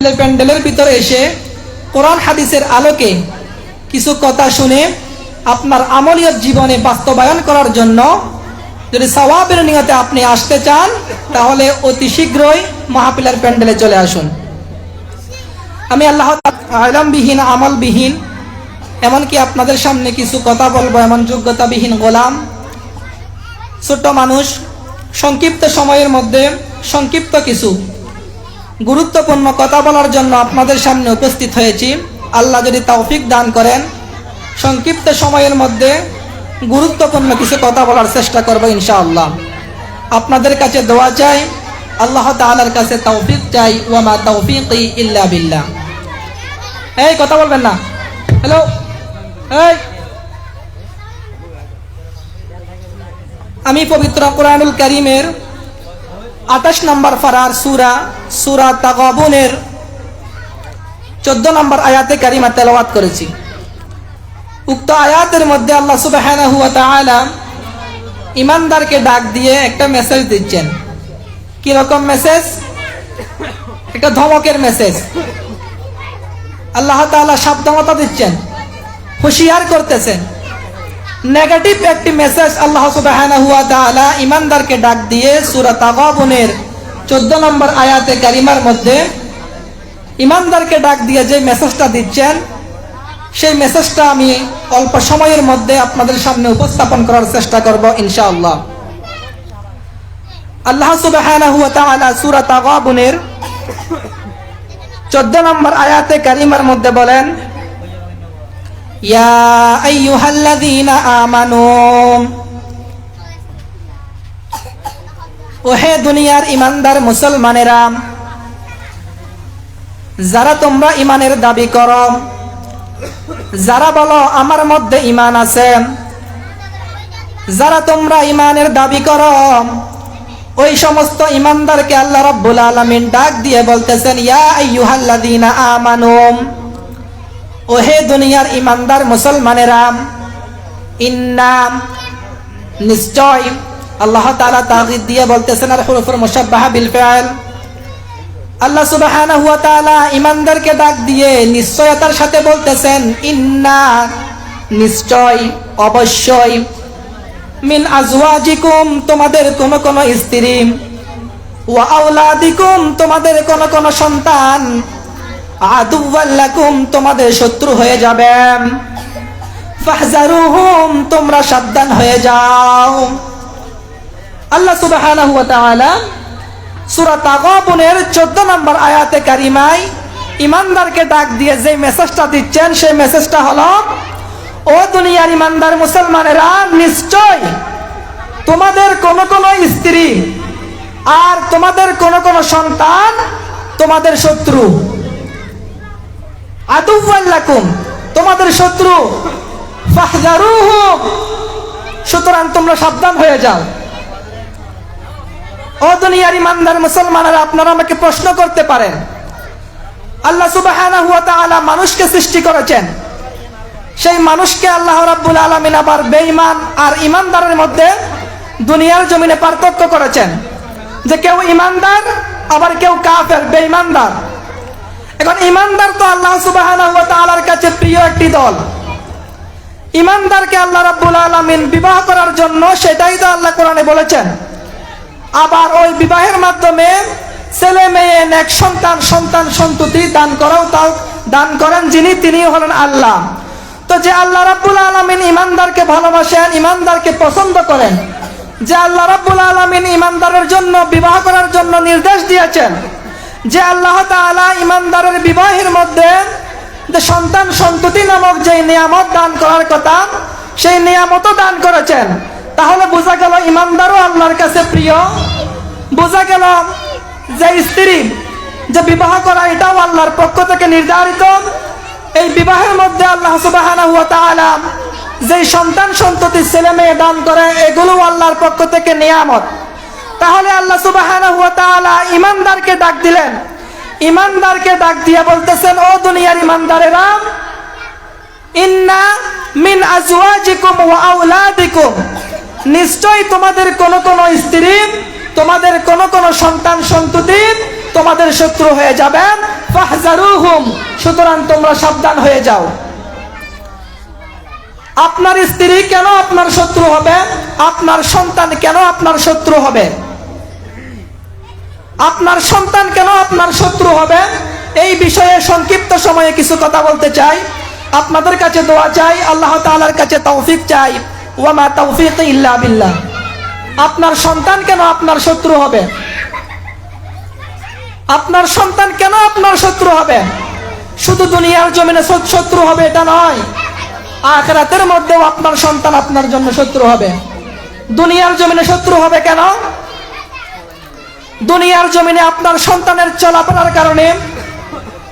প্যান্ডেলের ভিতরে এসে কোরআন হাদিসের আলোকে কিছু কথা শুনে আপনার আমলীয় জীবনে বাস্তবায়ন করার জন্য যদি সওয়াবের নিয়তে আপনি আসতে চান, তাহলে অতি শীঘ্রই মাহফিলের প্যান্ডেলে চলে আসুন। আমি আল্লাহ আলমবিহীন, আমলবিহীন, এমনকি আপনাদের সামনে কিছু কথা বলব, এমন যোগ্যতাবিহীন গোলাম, ছোট্ট মানুষ, সংক্ষিপ্ত সময়ের মধ্যে, সংক্ষিপ্ত কিছু। গুরুত্বপূর্ণ কথা বলার জন্য আপনাদের সামনে উপস্থিত হয়েছি। আল্লাহ যদি তৌফিক দান করেন, সংক্ষিপ্ত সময়ের মধ্যে গুরুত্বপূর্ণ কিছু কথা বলার চেষ্টা করব ইনশাআল্লাহ। আপনাদের কাছে দোয়া চাই, আল্লাহ তাআলার কাছে তৌফিক চাই ওয়ামা তৌফিক ইল্লা বিল্লাহ। এই, কথা বলবেন না। হ্যালো এই। আমি পবিত্র কোরআনুল করিমের আঠাশ নম্বর ফারার সুরা সুরা তাগাবুনের চোদ্দ নম্বর আয়াতে কারিমা তেলাওয়াত করেছি। উক্ত আয়াতের মধ্যে আল্লাহ সুবহানাহু ওয়া তাআলা ইমানদারকে ডাক দিয়ে একটা মেসেজ দিচ্ছেন। কি রকম মেসেজ একটা ধমকের মেসেজ আল্লাহ তাআলা সাবধানতা দিচ্ছেন। হুঁশিয়ার করতেছেন। নেগেটিভ একটি মেসেজ আল্লাহ সুবহানাহু ওয়া তাআলা ইমানদারকে ডাক দিয়ে সূরা তাগাবুনের 14 নম্বর আয়াতে কারিমার মধ্যে ইমানদারকে ডাক দিয়ে যে মেসেজটা দিচ্ছেন, সেই মেসেজটা আমি অল্প সময়ের মধ্যে আপনাদের সামনে উপস্থাপন করার চেষ্টা করব ইনশাআল্লাহ। আল্লাহ সুবহানাহু ওয়া তাআলা সূরা তাগাবুনের 14 নম্বর আয়াতে কারিমার মধ্যে বলেন ওহে দুনিয়ার ইমানদার মুসলমানেরা, যারা তোমরা ইমানের দাবি করো, যারা বলো, আমার মধ্যে ইমান আছে। যারা তোমরা ইমানের দাবি করো, ওই সমস্ত ইমানদারকে আল্লাহ রাব্বুল আলামিন ডাক দিয়ে বলতেছেন, ইয়া আইয়ুহাল্লাযীনা আমানু। ওহে দুনিয়ার ইমানদার মুসলমানেরা ইন্নাম নিশ্চয় আল্লাহ তাআলা তাগিদ দিয়ে বলতেছেন, আর হুরুফুর মুশাব্বাহা বিল ফাইল আল্লাহ সুবহানাহু ওয়া তাআলা ইমানদারকে ডাক দিয়ে নিশ্চয়তার সাথে বলতেছেন, ইন্না নিশ্চয়, অবশ্যই। মিন আজওয়াজিকুম, তোমাদের কোন কোন স্ত্রী। ওয়া আওলাদিকুম, তোমাদের কোন কোন সন্তান। আদুওয়াল্লাকুম তোমাদের শত্রু হয়ে যাবে। ফাহজারুহুম, তোমরা সাবধান হয়ে যাও। আল্লাহ সুবহানাহু ওয়া তাআলা সূরা তাগাবুনের 14 নম্বর আয়াতে কারিমায় ইমানদারকে ডাক দিয়ে যে মেসেজটা দিচ্ছেন, সেই মেসেজটা হলো, ও দুনিয়ার ইমানদার মুসলমানেরা, নিশ্চয় তোমাদের কোন কোন স্ত্রী আর তোমাদের কোন কোন সন্তান তোমাদের শত্রু। আদুল্লাকুম তোমাদের শত্রু সুতরাং তোমরা সাবধান হয়ে যাও। ও দুনিয়ার ইমানদার মুসলমানেরা, আপনারা আমাকে প্রশ্ন করতে পারেন। আল্লাহ ওয়া মানুষকে সৃষ্টি করেছেন। সেই মানুষকে আল্লাহ রাব্বুল আলামিন আবার বেঈমান আর ইমানদারের মধ্যে দুনিয়ার জমিনে পার্থক্য করেছেন। যে কেউ ইমানদার আবার কেউ কাফের, বেঈমানদার। এখন ইমানদার তো আল্লাহ তাআলার কাছে প্রিয় একটি দল। ইমানদারকে আল্লাহ রাব্বুল আলামিন বিবাহ করার জন্য সেটাই তো আল্লাহ কোরআনে বলেছেন। আবার ওই বিবাহের মাধ্যমে ছেলে মেয়ে এক সন্তান সন্তান সন্ততি দান করাও তাও দান করেন যিনি তিনি হলেন আল্লাহ। তো যে আল্লাহ রাব্বুল আলামিন ইমানদারকে ভালোবাসেন, ইমানদারকে পছন্দ করেন, যে আল্লাহ রাব্বুল আলামিন ইমানদারের জন্য বিবাহ করার জন্য নির্দেশ দিয়েছেন যে আল্লাহ তাআলা ইমানদারের বিবাহের মধ্যে যে সন্তান সন্ততি নামক যে নিয়ামত দান করার কথা, সেই নিয়ামতও দান করেছেন। তাহলে বোঝা গেল ইমানদারও আল্লাহর কাছে প্রিয়। বোঝা গেল যে স্ত্রী যে বিবাহ করা, এটাও আল্লাহর পক্ষ থেকে নির্ধারিত। এই বিবাহের মধ্যে আল্লাহ তাআলা যেই সন্তান সন্ততি ছেলে মেয়ে দান করে এগুলো আল্লাহর পক্ষ থেকে নিয়ামত। তাহলে আল্লাহ তাআলা ইমানদারকে ডাক দিলেন। ইমানদারকে ডাক দিয়ে বলতেছেন, ও দুনিয়ার ইমানদারেরা ইন্না মিন আজওয়াজিকুম ওয়া আওলাদিকুম। নিশ্চয় তোমাদের কোন কোন স্ত্রী, তোমাদের কোন কোন সন্তান সন্ততি তোমাদের শত্রু হয়ে যাবেন। সুতরাং তোমরা সাবধান হয়ে যাও। আপনার স্ত্রী কেন আপনার শত্রু হবে? আপনার সন্তান কেন আপনার শত্রু হবে? আপনার সন্তান কেন আপনার শত্রু হবে? এই বিষয়ে সংক্ষিপ্ত সময়ে কিছু কথা বলতে চাই। আপনাদের কাছে দোয়া চাই, আল্লাহ তাআলার কাছে তৌফিক চাই। ওয়ামা তৌফিক ইল্লা বিল্লাহ। আপনার সন্তান কেন আপনার শত্রু হবে? আপনার সন্তান কেন আপনার শত্রু হবে? শুধু দুনিয়ার জমিনে শত্রু হবে এটা নয়। আখরাতের মধ্যেও আপনার সন্তান আপনার জন্য শত্রু হবে। দুনিয়ার জমিনে শত্রু হবে কেন? দুনিয়ার জমিনে আপনার সন্তানের চলাফেরার কারণে,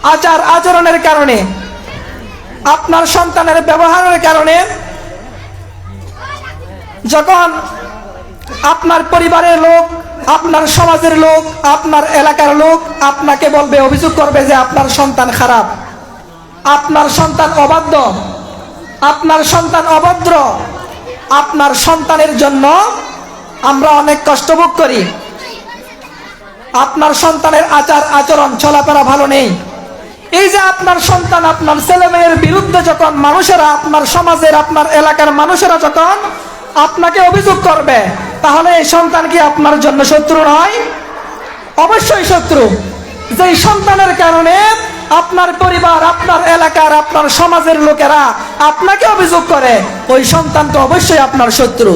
আচার আচরণের কারণে, আপনার সন্তানের ব্যবহারের কারণে, যখন আপনার পরিবারের লোক, আপনার সমাজের লোক, আপনার এলাকার লোক আপনাকে বলবে, অভিযোগ করবে যে আপনার সন্তান খারাপ, আপনার সন্তান অবাধ্য, আপনার সন্তান অভদ্র, আপনার সন্তানের জন্য আমরা অনেক কষ্ট ভোগ করি। আপনার সন্তানের আচার আচরণ চলাফেরা ভালো নেই। এই যে আপনার সন্তান আপনার ছেলে মেয়ের বিরুদ্ধে যখন মানুষেরা আপনার সমাজের, আপনার এলাকার মানুষেরা যখন আপনাকে অভিযোগ করবে, তাহলে এই সন্তান কি আপনার জন্য শত্রু নয়? অবশ্যই শত্রু। যেই সন্তানের কারণে আপনার পরিবার, আপনার এলাকার, আপনার সমাজের লোকেরা আপনাকে অভিযোগ করে, ওই সন্তান তো অবশ্যই আপনার শত্রু।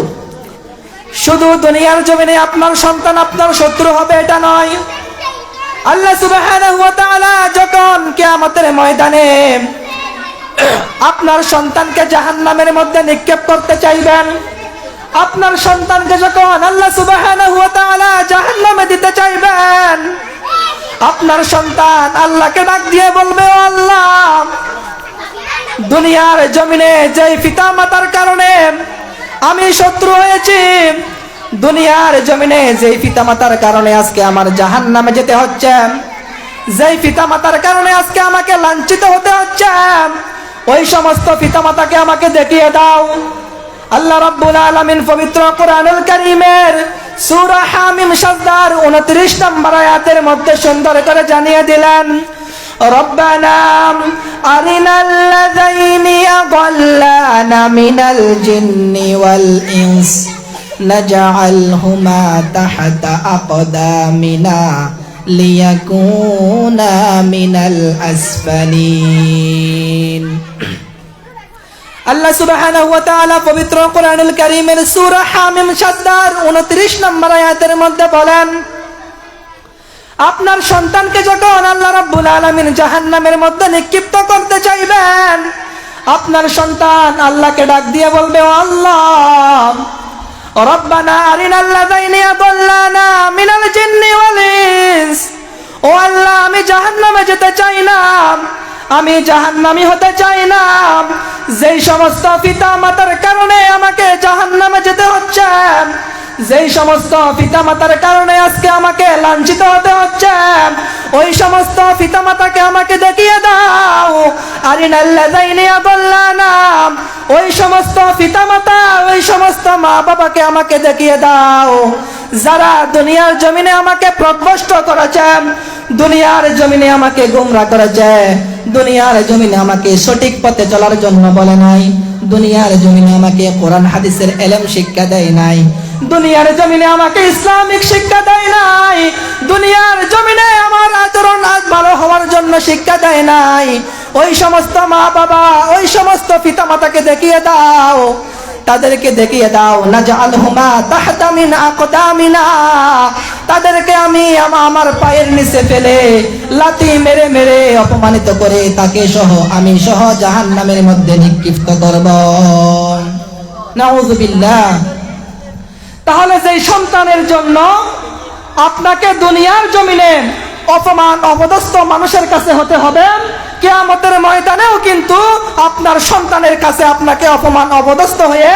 শুধু দুনিয়ার জমিনে আপনার সন্তান, আপনার শত্রু হবে, এটা নয়। আল্লাহ তাআলা যখন কিয়ামতের ময়দানে আপনার সন্তানকে জাহান্নামের মধ্যে নিক্ষেপ করতে চাইবেন, আপনার সন্তানকে যখন আল্লাহ সুবহানাহু ওয়া তাআলা জাহান্নামে দিতে চাইবেন, আপনার সন্তান আল্লাহকে ডাক দিয়ে বলবে আল্লাহ, দুনিয়ার জমিনে যে পিতা মাতার কারণে আমি শত্রু হয়েছি। দুনিয়ার জমিনে যেই পিতা মাতার কারণে আজকে আমার জাহান নামে যেতে হচ্ছে। যেই পিতা মাতার কারণে আজকে আমাকে লাঞ্ছিত হতে হচ্ছে। ওই সমস্ত পিতা মাতাকে আমাকে দেখিয়ে দাও। আল্লাহ রাব্বুল আলামিন পবিত্র কোরআনুল কারীমের সূরা হামিম সাজদার 29 নম্বর আয়াতের মধ্যে সুন্দর করে জানিয়ে দিলেন ربنا أرنا الذين أضلانا من الجن والإنس نجعلهما تحت أقدامنا ليكونا من الأسفلين আল্লাহ সুবহানাহু ওয়া তাআলা পবিত্র কোরআনুল কারীমের সূরা হামিম সাদ্দার 29 নম্বর আয়াতের মধ্যে বলেন আপনার সন্তানকে যখন আল্লাহ রাব্বুল আলামিন জাহান্নামের মধ্যে নিক্ষিপ্ত করতে চাইবেন, আপনার সন্তান আল্লাহকে ডাক দিয়ে বলবে আল্লাহ, রব্বানা আরিনাল লাযাইনি আদাল্লানা মিনাল জিন্নি ওয়াল ইনস। ও আল্লাহ, আমি জাহান্নামে যেতে চাই না আমি জাহান্নামি হতে চাই না যেই সমস্ত পিতা মাতার কারণে আমাকে জাহান্নামে যেতে হচ্ছে যেই সমস্ত পিতা মাতার কারণে আজকে আমাকে লাঞ্ছিত হতে হচ্ছে, ওই সমস্ত পিতা মাতাকে আমাকে দেখিয়ে দাও। আদাল্লানা। ওই সমস্ত পিতা মাতা ওই সমস্ত মা বাবাকে আমাকে দেখিয়ে দাও। যারা দুনিয়ার জমিনে আমাকে প্রভ্রষ্ট করেছে, দুনিয়ার জমিনে আমাকে গুমরা করেছে, দুনিয়ার জমিনে আমাকে সঠিক পথে চলার জন্য বলে নাই, দুনিয়ার জমিনে আমাকে কোরআন, হাদিসের এলেম শিক্ষা দেয় নাই। দুনিয়ার জমিনে আমাকে ইসলামিক শিক্ষা দেয় নাই। দুনিয়ার জমিনে আমার আচরণ আজ ভালো হওয়ার জন্য শিক্ষা দেয় নাই। ওই সমস্ত মা বাবা ওই সমস্ত পিতা মাতাকে দেখিয়ে দাও। তাদেরকে দেখিয়ে দাও না জাল হুমা তাহতা মিন আকদামিনা। তাদেরকে আমি আমা- আমার পায়ের নিচে ফেলে লাতি মেরে মেরে অপমানিত করে তাকে সহ, আমি সহ জাহান্নামের মধ্যে নিক্ষিপ্ত করব। নাউযুবিল্লাহ। তাহলে সেই সন্তানের জন্য আপনাকে দুনিয়ার জমিনে অপমান, অপদস্থ মানুষের কাছে হতে হবে। কেয়ামতের ময়দানেও কিন্তু আপনার সন্তানের কাছে আপনাকে অপমান, অপদস্থ হয়ে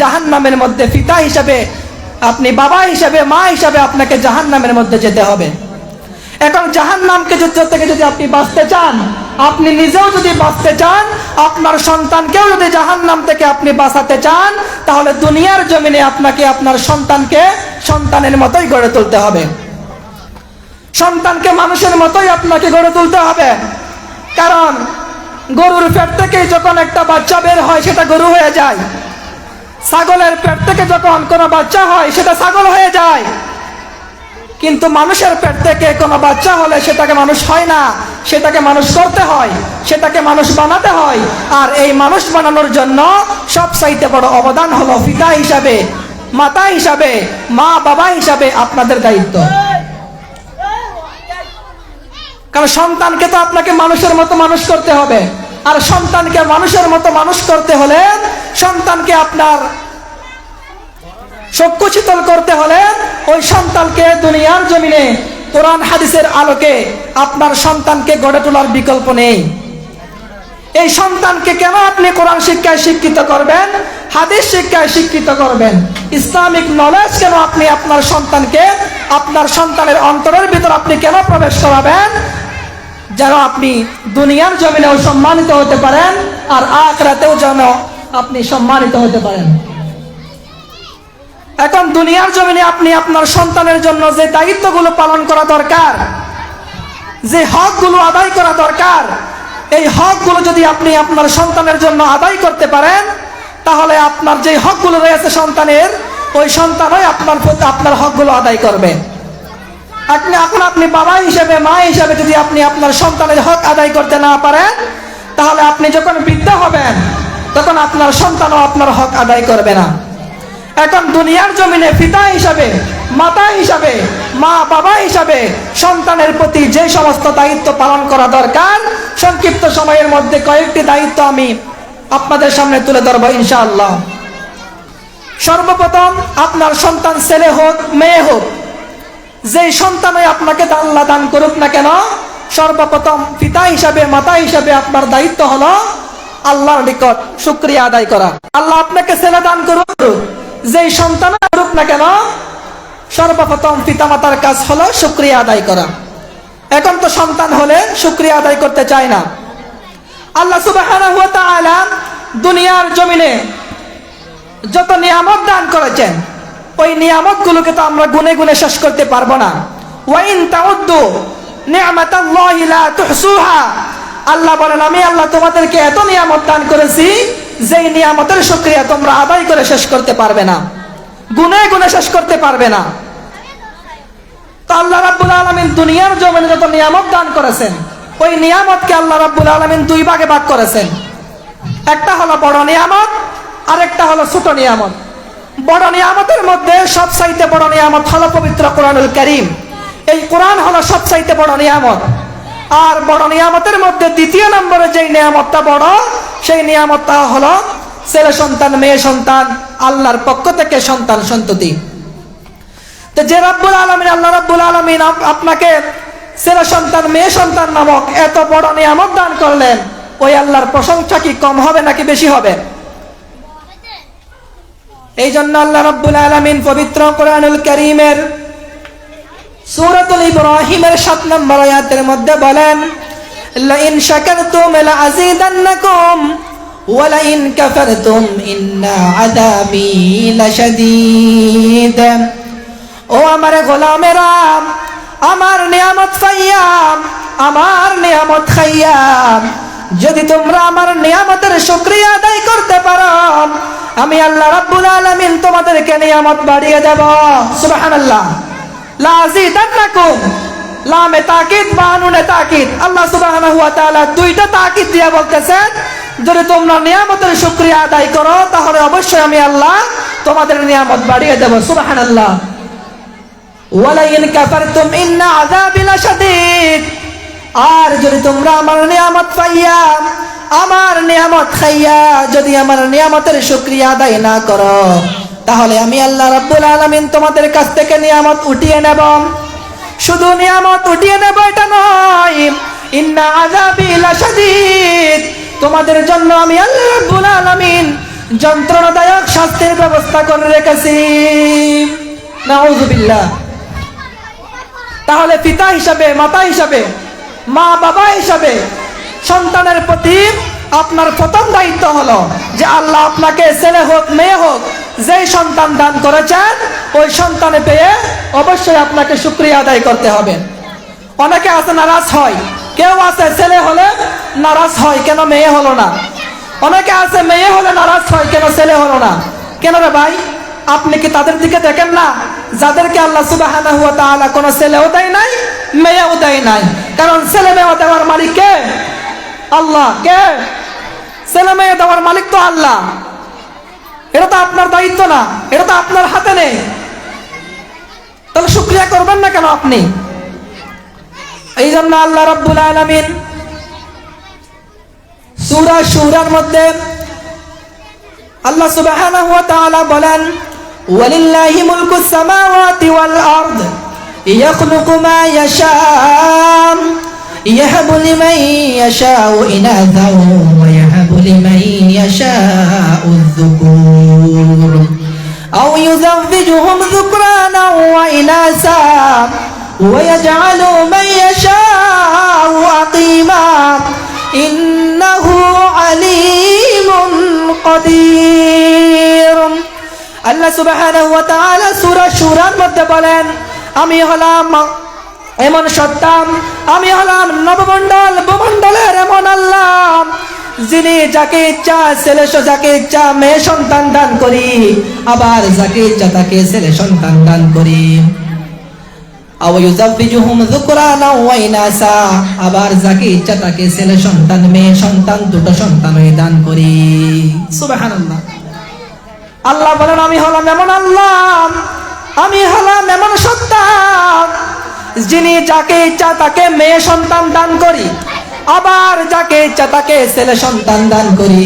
জাহান্নামের মধ্যে পিতা হিসাবে, আপনি বাবা হিসাবে, মা হিসাবে আপনাকে জাহান্নামের মধ্যে যেতে হবে। এখন জাহান নামকে যুদ্ধ থেকে যদি আপনি বাঁচতে চান আপনি নিজেও যদি বাঁচতে চান, আপনার সন্তানকেও যদি জাহান নাম থেকে আপনি বাঁচাতে চান, তাহলে দুনিয়ার জমিনে আপনাকে আপনার সন্তানকে সন্তানের মতোই গড়ে তুলতে হবে। সন্তানকে মানুষের মতোই আপনাকে গড়ে তুলতে হবে। কারণ গরুর পেট থেকে যখন একটা বাচ্চা বের হয়, সেটা গরু হয়ে যায়। ছাগলের পেট থেকে যখন কোনো বাচ্চা হয়, সেটা ছাগল হয়ে যায়। কিন্তু মানুষের পেট থেকে কোনো বাচ্চা হলে সেটাকে মানুষ হয় না। সেটাকে মানুষ করতে হয়, সেটাকে মানুষ বানাতে হয়। আর এই মানুষ বানানোর জন্য সব চাইতে বড় অবদান হলো পিতা হিসাবে, মাতা হিসাবে, মা বাবা হিসাবে আপনাদের দায়িত্ব। কারণ সন্তানকে তো আপনাকে মানুষের মতো মানুষ করতে হবে। আর সন্তানকে মানুষের মতো মানুষ করতে হলে সন্তানকে আপনার চক্ষু শীতল করতে হলে ওই সন্তানকে দুনিয়ার জমিনে, কোরআন হাদিসের আলোকে আপনার সন্তানকে গড়ে তোলার বিকল্প নেই। এই সন্তানকে কেন আপনি কোরআন শিক্ষায় শিক্ষিত করবেন, হাদিস শিক্ষায় শিক্ষিত করবেন? ইসলামিক নলেজ কেন আপনি আপনার সন্তানকে, আপনার সন্তানের অন্তরের ভিতর আপনি কেন প্রবেশ করাবেন? যেন আপনি দুনিয়ার জমিনেও সম্মানিত হতে পারেন আর আখরাতেও যেন আপনি সম্মানিত হতে পারেন। এখন দুনিয়ার জমিনে আপনি আপনার সন্তানের জন্য যে দায়িত্বগুলো পালন করা দরকার, যে হকগুলো আদায় করা দরকার, এই হকগুলো যদি আপনি আপনার সন্তানের জন্য আদায় করতে পারেন, তাহলে আপনার যে হকগুলো রয়েছে সন্তানের, ওই সন্তানই আপনার আপনার হকগুলো আদায় করবে। আপনি এখন আপনি বাবা হিসেবে, মা হিসেবে যদি আপনি আপনার সন্তানের হক আদায় করতে না পারেন, তাহলে আপনি যখন বৃদ্ধ হবেন, তখন আপনার সন্তানও আপনার হক আদায় করবে না। এখন দুনিয়ার জমিনে পিতা হিসাবে, মাতা হিসাবে, মা বাবা হিসাবে সন্তানের প্রতি যে সমস্ত দায়িত্ব পালন করা দরকার, সংক্ষিপ্ত সময়ের মধ্যে কয়েকটি দায়িত্ব আমি আপনাদের সামনে তুলে ধরবো ইনশাআল্লাহ। সর্বপ্রথম, আপনার সন্তান ছেলে হোক, মেয়ে হোক, যেই সন্তানই আপনাকে আল্লাহ দান করুক না কেন, সর্বপ্রথম পিতা হিসাবে, মাতা হিসাবে আপনার দায়িত্ব হলো আল্লাহর নিকট শুক্রিয়া আদায় করা। আল্লাহ আপনাকে ছেলে দান করুক। যেই সন্তান করুক না কেন, সর্বপ্রথম পিতা মাতার কাজ হলো শুক্রিয়া আদায় করা। এখন তো সন্তান হলে শুক্রিয়া আদায় করতে চায় না। আল্লাহ তাআলা দুনিয়ার জমিনে যত নিয়ামত দান করেছেন, ওই নিয়ামত গুলোকে তো আমরা গুনে গুনে শেষ করতে পারব না। ওয়াইন তাউদ্দু নিয়ামাতাল্লাহি লা তুহসুহা। আল্লাহ বলেন, আমি আল্লাহ তোমাদেরকে এত নিয়ামত দান করেছি যেই নিয়ামতের শুকরিয়া তোমরা আদায় করে শেষ করতে পারবে না, গুনে গুনে শেষ করতে পারবে না। আল্লাহ রাব্বুল আলামিন দুনিয়ার জমিনে যত নিয়ামত দান করেছেন, ওই নিয়ামতকে আল্লাহ রাব্বুল আলামিন দুই ভাগে ভাগ করেছেন। একটা হলো বড় নিয়ামত, আরেকটা হলো ছোট নিয়ামত। বড় নিয়ামতের মধ্যে সব চাইতে বড় নিয়ামত হলো পবিত্র কোরআনুল করিম। এই কোরআন হলো সব চাইতে বড় নিয়ামত। আর বড় নিয়ামতের মধ্যে দ্বিতীয় নম্বরে যেই নিয়ামতটা বড় সেই নিয়ামত তা হলো ছেলে সন্তান, মেয়ে সন্তান, আল্লাহর পক্ষ থেকে সন্তান সন্ততি। তো যে রাব্বুল আলমিন, আল্লাহ রাব্বুল আলমিন আপনাকে ছেলে সন্তান, মেয়ে সন্তান নামক এত বড় নিয়ামত দান করলেন, ওই আল্লাহর প্রশংসা কি কম হবে নাকি বেশি হবে? এই জন্য আল্লাহ রাব্বুল আলমিন পবিত্র কোরআনুল করিমের সূরাতুল ইব্রাহিমের সাত নম্বর আয়াতের মধ্যে বলেন লাইন শাকারতুম লাযিদান্নাকুম ওয়ালাইন কাফারতুম ইন্না আযাবি লাশাদীদ। ও আমার গোলামেরা আমার নিয়ামত খাইয়াম আমার নিয়ামত খাইয়াম, যদি তোমরা আমার নিয়ামতের শুকরিয়া আদায় করতে পারো, আমি আল্লাহ রাব্বুল আলামিন তোমাদেরকে নিয়ামত বাড়িয়ে দেব। সুবহানাল্লাহ। লাযিদান্নাকুম লামে তাকিদ, বানুনে তাকিদ। আল্লাহ তাআলা দুইটা তাকিদ দিয়ে বলতেছেন, যদি তোমরা নিয়ামতের শুক্রিয়া আদায় করো, তাহলে অবশ্যই আমি আল্লাহ তোমাদের নিয়ামত বাড়িয়ে দেব। আযাবি লাশাদীদ। আর যদি তোমরা আমার নিয়ামত পাইয়া, আমার নিয়ামত খাইয়া যদি আমার নিয়ামতের শুকরিয়া আদায় না করো, তাহলে আমি আল্লাহ রাব্বুল আলামিন তোমাদের কাছ থেকে নিয়ামত উঠিয়ে নেব। শুধু নিয়ামত উঠিয়ে নেব এটা নয়। ইন্না আযাবি লাশাদীদ। তোমাদের জন্য আমি আল্লাহ রাব্বুল আলামিন যন্ত্রণাদায়ক শাস্তির ব্যবস্থা করে রেখেছি। নাউযুবিল্লাহ তাহলে পিতা হিসাবে, মাতা হিসাবে, মা বাবা হিসাবে সন্তানের প্রতি আপনার প্রথম দায়িত্ব হলো যে আল্লাহ আপনাকে ছেলে হোক, মেয়ে হোক যেই সন্তান দান করেছেন, ওই সন্তানে পেয়ে অবশ্যই আপনাকে শুক্রিয়া আদায় করতে হবে। অনেকে আছে নারাজ হয়, কেউ আছে ছেলে হলে নারাজ হয়, কেন মেয়ে হলো না? অনেকে আছে মেয়ে হলে নারাজ হয়, কেন ছেলে হলো না? কেন রে ভাই, আপনি কি তাদের দিকে দেখেন না? যাদেরকে আল্লাহ সুবাহানা হুয়া তাআলা কোনো ছেলেও দেয় নাই, মেয়েও দেয় নাই। কারণ ছেলে মেয়ে দেওয়ার মালিক কে? আল্লাহ কে? ছেলে মেয়ে দেওয়ার মালিক তো আল্লাহ। এটা তো আপনার দায়িত্ব না এটা তো আপনার হাতে নেই তাহলে শুক্রিয়া করবেন না কেন আপনি এই জন্য আল্লাহ রাব্বুল আলামিন সূরা শুরার মধ্যে আল্লাহ সুবহানাহু ওয়া তাআলা বলেন ওয়ালিল্লাহি মুলকুস সামাওয়াতি ওয়াল আরদ ইয়াখলুকু মা ইয়াশা يهب لمن يشاء إناثا ويهب لمن يشاء الذكور أو يزوجهم ذكرانا وإناثا ويجعل من يشاء عقيما إنه عليم قدير আল্লাহ সুবহানাহু ওয়া তাআলা সূরা শুরার মধ্যে বলেন আমি হলাম এমন সত্তাম আমি হলাম নবমণ্ডল ভূমণ্ডলের এমন আল্লাহ যিনি যাকে ইচ্ছা ছেলে যাকে ইচ্ছা, মেয়ে সন্তান দান করি। আবার যাকে ইচ্ছা, তাকে ছেলে সন্তান দান করি। আবার যাকে ইচ্ছা, তাকে ছেলে সন্তান, মেয়ে সন্তান, দুটো সন্তান দান করি। আল্লাহ বলেন, আমি হলাম এমন আল্লাহ, আমি হলাম এমন সত্তা। যিনি যাকে ইচ্ছা, তাকে মেয়ে সন্তান দান করি। আবার যাকে ইচ্ছা তাকে ছেলে সন্তান দান করি,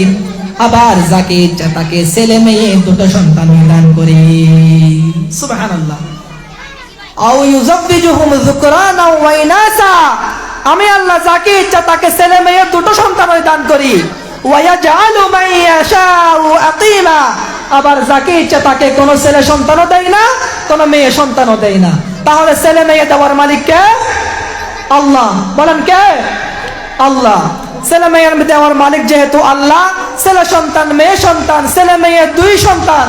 আবার যাকে ইচ্ছা তাকে ছেলে মেয়ে দুটো সন্তান দান করি। সুবহানাল্লাহ। আও ইউজাব্বিজুহুম যুকরানা ওয়া ইনাসা। আমি আল্লাহ যাকে ইচ্ছা তাকে ছেলে মেয়ে দুটো সন্তান দান করি, ওয়া ইয়াজআলু মান ইয়াশাউ আকিমা। আবার যাকে ইচ্ছা তাকে কোনো ছেলে সন্তানও দেয় না, কোনো মেয়ে সন্তানও দেয় না। তাহলে ছেলে মেয়ে দেওয়ার মালিক কে? আল্লাহ। বলেন কে? আল্লাহ। ছেলে মেয়ের দেওয়ার মালিক যেহেতু আল্লাহ, ছেলে সন্তান, মেয়ে সন্তান, ছেলে মেয়ে দুই সন্তান,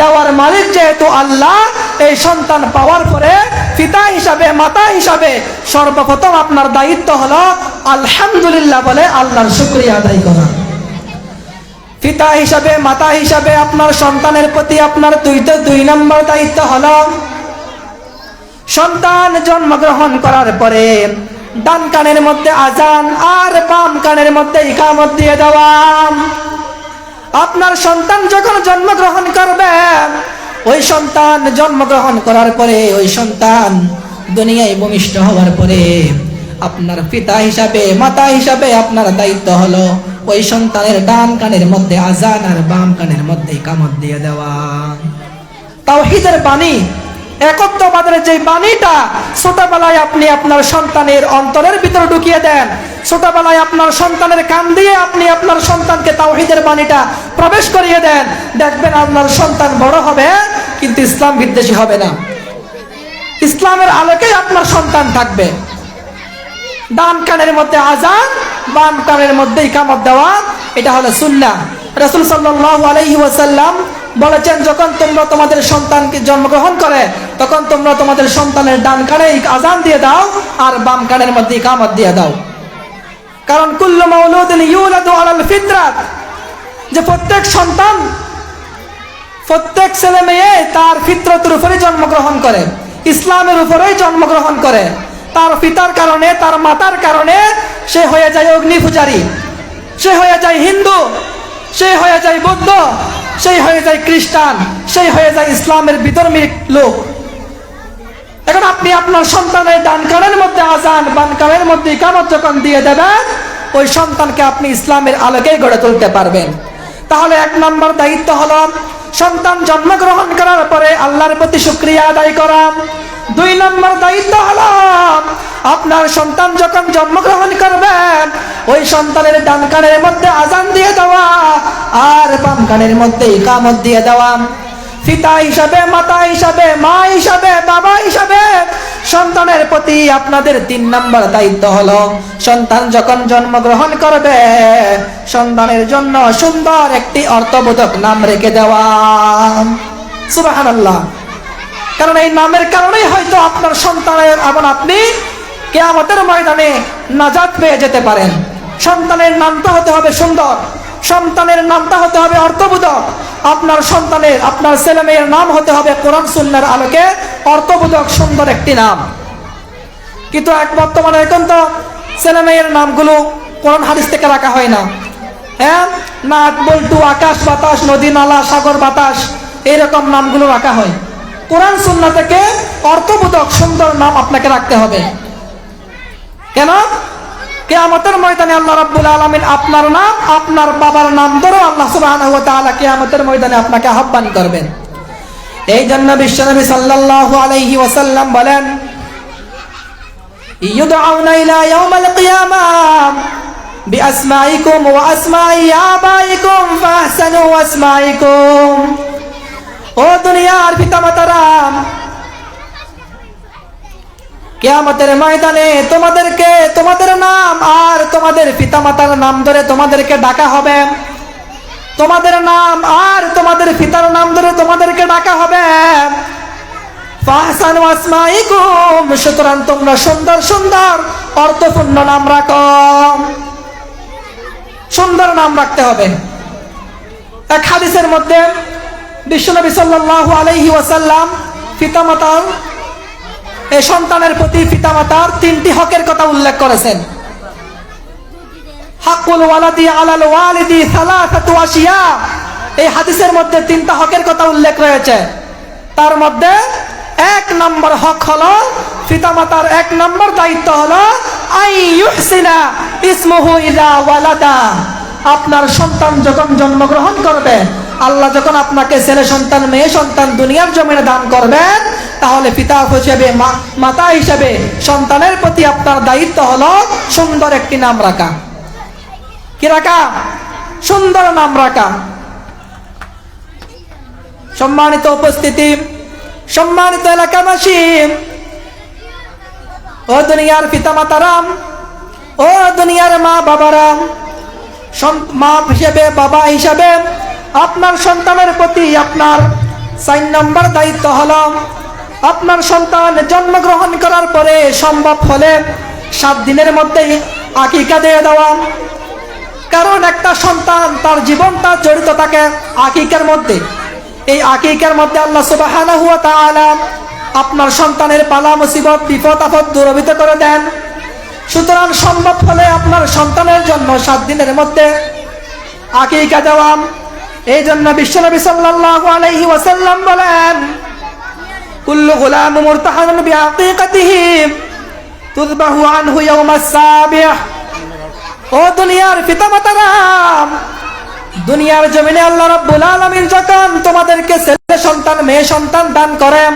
দেওয়ার মালিক যেহেতু আল্লাহ, এই সন্তান পাওয়ার পরে পিতা হিসাবে, মাতা হিসাবে সর্বপ্রথম আপনার দায়িত্ব হলো আলহামদুলিল্লাহ বলে আল্লাহর শুক্রিয়া আদায় করা। পিতা হিসাবে, মাতা হিসাবে আপনার সন্তানের প্রতি আপনার দুইতে দুই নম্বর দায়িত্ব হলো সন্তান জন্মগ্রহণ করার পরে ডান কানের মধ্যে আজান আর বাম কানের মধ্যে ইকামত দিয়ে দেওয়া। আপনার সন্তান যখন জন্মগ্রহণ করবে, ওই সন্তান জন্মগ্রহণ করার পরে, ওই সন্তান দুনিয়ায় ভূমিষ্ঠ হওয়ার পরে আপনার পিতা হিসাবে, মাতা হিসাবে আপনার দায়িত্ব হলো ওই সন্তানের ডান কানের মধ্যে আজান আর বাম কানের মধ্যে কামত দিয়ে দেওয়া। তাওহীদের বাণী একত্ববাদের যে বাণীটা, ছোটবেলায় আপনি আপনার সন্তানের অন্তরের ভিতরে ঢুকিয়ে দেন। ছোটবেলায় আপনার সন্তানের কান দিয়ে আপনি আপনার সন্তানকে তাওহিদের বাণীটা প্রবেশ করিয়ে দেন। দেখবেন আপনার সন্তান বড় হবে, কিন্তু ইসলাম বিদ্বেষী হবে না। ইসলামের আলোকেই আপনার সন্তান থাকবে। ডান কানের মধ্যে আজান, বাম কানের মধ্যে ইকামত দেওয়া, এটা হলো সুন্নাহ। রাসূল সাল্লাল্লাহু আলাইহি ওয়াসাল্লাম বলেছেন, যখন তোমরা তোমাদের সন্তানকে জন্মগ্রহণ করে, তখন তোমরা তোমাদের সন্তানের ডান কানে আজান দিয়ে দাও আর বাম কানের মধ্যে ইকামত দিয়ে দাও। কারণ, কুল্লু মাউলুদিন ইউলাদু আলাল ফিতরাত। যে প্রত্যেক সন্তান, প্রত্যেক ছেলে মেয়ে তার ফিতরতের উপরে জন্মগ্রহণ করে, ইসলামের উপরেই জন্মগ্রহণ করে। তার পিতার কারণে, তার মাতার কারণে সে হয়ে যায় অগ্নি পূজারী সে হয়ে যায় হিন্দু, সে হয়ে যায় বৌদ্ধ সেই হয়ে যায় খ্রিস্টান, সেই হয়ে যায় ইসলামের বিধর্মী লোক। এখন আপনি আপনার সন্তানের ডান কানের মধ্যে আজান বান কানের মধ্যে ইকামত যখন দিয়ে দেবেন, ওই সন্তানকে আপনি ইসলামের আলোকেই গড়ে তুলতে পারবেন। তাহলে এক নম্বর দায়িত্ব হলো, সন্তান জন্মগ্রহণ করার পরে আল্লাহর প্রতি শুক্রিয়া আদায় করা। দুই নম্বর দায়িত্ব হলো, আপনার সন্তান যখন জন্মগ্রহণ করবেন, ওই সন্তানের ডান কানের মধ্যে আজান দিয়ে দেওয়া। আর বাম কানের মধ্যে কামত দিয়ে দেওয়া। পিতা হিসাবে, মাতা হিসাবে, মা হিসাবে, বাবা হিসাবে সন্তানের প্রতি আপনাদের তিন নম্বর দায়িত্ব হলো, সন্তান যখন জন্মগ্রহণ করবে, সন্তানের জন্য সুন্দর একটি অর্থবোধক নাম রেখে দেওয়া। সুবাহান কারণ এই নামের কারণেই হয়তো আপনার সন্তানের এবং আপনি কেয়ামতের ময়দানে নাজাত পেয়ে যেতে পারেন। সন্তানের নামটা হতে হবে সুন্দর। সন্তানের নামটা হতে হবে অর্থবোধক। আপনার সন্তানের, আপনার ছেলে মেয়ের নাম হতে হবে কোরআন সুন্নার আলোকে অর্থবোধক সুন্দর একটি নাম। কিন্তু এক বর্তমানে এখন তো ছেলে মেয়ের নামগুলো কোরআন হাদিস থেকে রাখা হয় না। হ্যাঁ? নাট বল্টু, আকাশ বাতাস, নদী, নালা, সাগর, বাতাস এইরকম নামগুলো রাখা হয়। কোরআন সুন্না থেকে অর্থবোধক সুন্দর নাম আপনাকে রাখতে হবে। কেন? কেয়ামতের ময়দানে আল্লাহ রাব্বুল আলামিন আপনার নাম আপনার বাবার নাম ধরে আল্লাহ সুবহানাহু ওয়া তাআলা কেয়ামতের ময়দানে আপনাকে আহ্বান করবেন এই জন্য বিশ্বনবী সাল্লাল্লাহু আলাইহি ওয়াসাল্লাম বলেন يدعون إلى يوم القيامة بأسمائكم وأسماء آبائكم فأحسنوا أسمائكم ও দুনিয়ার পিতামাতারাম কেয়ামতের ময়দানে তোমাদেরকে তোমাদের নাম আর তোমাদের পিতামাতার নাম ধরে তোমাদেরকে ডাকা হবে। তোমাদের নাম আর তোমাদের পিতার নাম ধরে তোমাদেরকে ডাকা হবে। সুতরাং তোমরা সুন্দর সুন্দর, অর্থপূর্ণ নাম রাখো। সুন্দর নাম রাখতে হবে। এক হাদিসের মধ্যে বিশ্বনবী সাল্লাল্লাহু আলাইহি ওয়াসাল্লাম পিতামাতার সন্তানের প্রতি পিতামাতার তিনটি হকের কথা উল্লেখ করেছেন। হাকুল ওয়ালাদি আলাল ওয়ালিদি সালাসাতু আশিয়া এই হাদিসের মধ্যে তিনটা হকের কথা উল্লেখ রয়েছে। তার মধ্যে এক নম্বর হক হলো, পিতামাতার এক নম্বর দায়িত্ব হলো, আই ইউহসিনা ইসমুহু ইদা ওয়ালাদা। আপনার সন্তান যখন জন্মগ্রহণ করবে, আল্লাহ যখন আপনাকে ছেলে সন্তান, মেয়ে সন্তান দুনিয়ার জমিনে দান করবেন, তাহলে পিতা হিসেবে মাতা হিসেবে সন্তানের প্রতি আপনার দায়িত্ব হলো সুন্দর একটি নাম রাখা। কি রাখা? সুন্দর নাম রাখা। সম্মানিত উপস্থিতি, সম্মানিত এলাকাবাসী, ও দুনিয়ার পিতা মাতারাম ও দুনিয়ার মা বাবারাম সন- মা হিসেবে, বাবা হিসেবে, আপনার সন্তানের প্রতি আপনার চার নম্বর দায়িত্ব হলো, আপনার সন্তান জন্মগ্রহণ করার পরে সম্ভব হলে সাত দিনের মধ্যেই আকিকা দিয়ে দেওয়া। কারণ একটা সন্তান তার জীবনটা জড়িত থাকে আকিকার মধ্যে। এই আকিকার মধ্যে আল্লাহ সুবহানাহু ওয়া তাআলা আপনার সন্তানের পালা, মুসিবত, বিপদ, আপদ দূরবিত করে দেন। সুতরাং সম্ভব হলে আপনার সন্তানের জন্য সাত দিনের মধ্যে। আকিকা দেওয়া এই জন্য বিশ্বনবী সাল্লাল্লাহু আলাইহি ওয়াসাল্লাম বলেন, কুল্লু গুলাম মুরতাহানুন বিআকিকাতিহি তুযবাহু আনহু ইয়াউমাস সাবিহ। ও দুনিয়ার পিতা পিতামাতারাম দুনিয়ার জমিনে আল্লাহ রব্বুল আলামিন যখন তোমাদেরকে ছেলে সন্তান, মেয়ে সন্তান দান করেন